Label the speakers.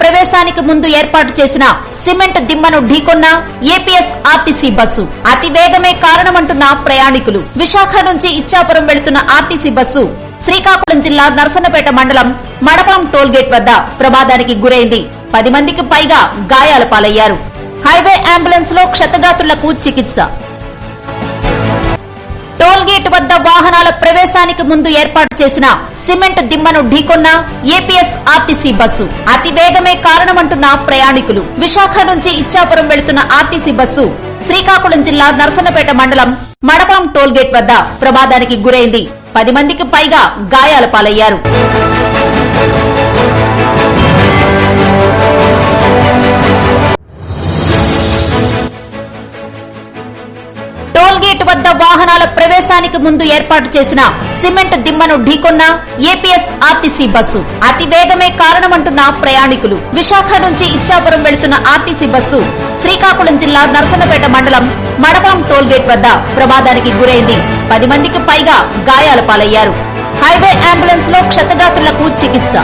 Speaker 1: ప్రవేశానికి ముందు ఏర్పాటు చేసిన సిమెంట్ దిమ్మను ఢీకొన్న ఏపీఎస్ ఆర్టీసీ బస్సు. అతి వేగమే కారణమంటున్న ప్రయాణికులు. విశాఖ నుంచి ఇచ్చాపురం వెళుతున్న ఆర్టీసీ బస్సు శ్రీకాకుళం జిల్లా నర్సన్నపేట మండలం మడపాం టోల్గేట్ వద్ద ప్రమాదానికి గురైంది. పది మందికి పైగా గాయాల పాలయ్యారు. హైవే అంబులెన్స్లో క్షతగాతులకు చికిత్స. టోల్గేట్ వద్ద వాహనాల ప్రవేశానికి ముందు ఏర్పాటు చేసిన సిమెంట్ దిమ్మను ఢీకొన్న ఏపీఎస్ ఆర్టీసీ బస్సు. అతి వేగమే కారణమంటున్న ప్రయాణికులు. విశాఖ నుంచి ఇచ్చాపురం వెళుతున్న ఆర్టీసీ బస్సు శ్రీకాకుళం జిల్లా నర్సన్నపేట మండలం మడపాం టోల్గేట్ వద్ద ప్రమాదానికి గురైంది. పది మందికి పైగా గాయాల పాలయ్యారు. టోల్గేట్ వద్ద వాహనాల ప్రవేశానికి ముందు ఏర్పాటు చేసిన సిమెంట్ దిమ్మను ఢీకొన్న ఏపీఎస్ ఆర్టీసీ బస్సు. అతి వేగమే కారణమంటున్న ప్రయాణికులు. విశాఖ నుంచి ఇచ్చాపురం వెళుతున్న ఆర్టీసీ బస్సు శ్రీకాకుళం జిల్లా నరసన్నపేట మండలం మడపాం టోల్గేట్ వద్ద ప్రమాదానికి గురైంది. పది మందికి పైగా గాయాల పాలయ్యారు. హైవే అంబులెన్స్లో క్షతగాత్రులకు చికిత్స.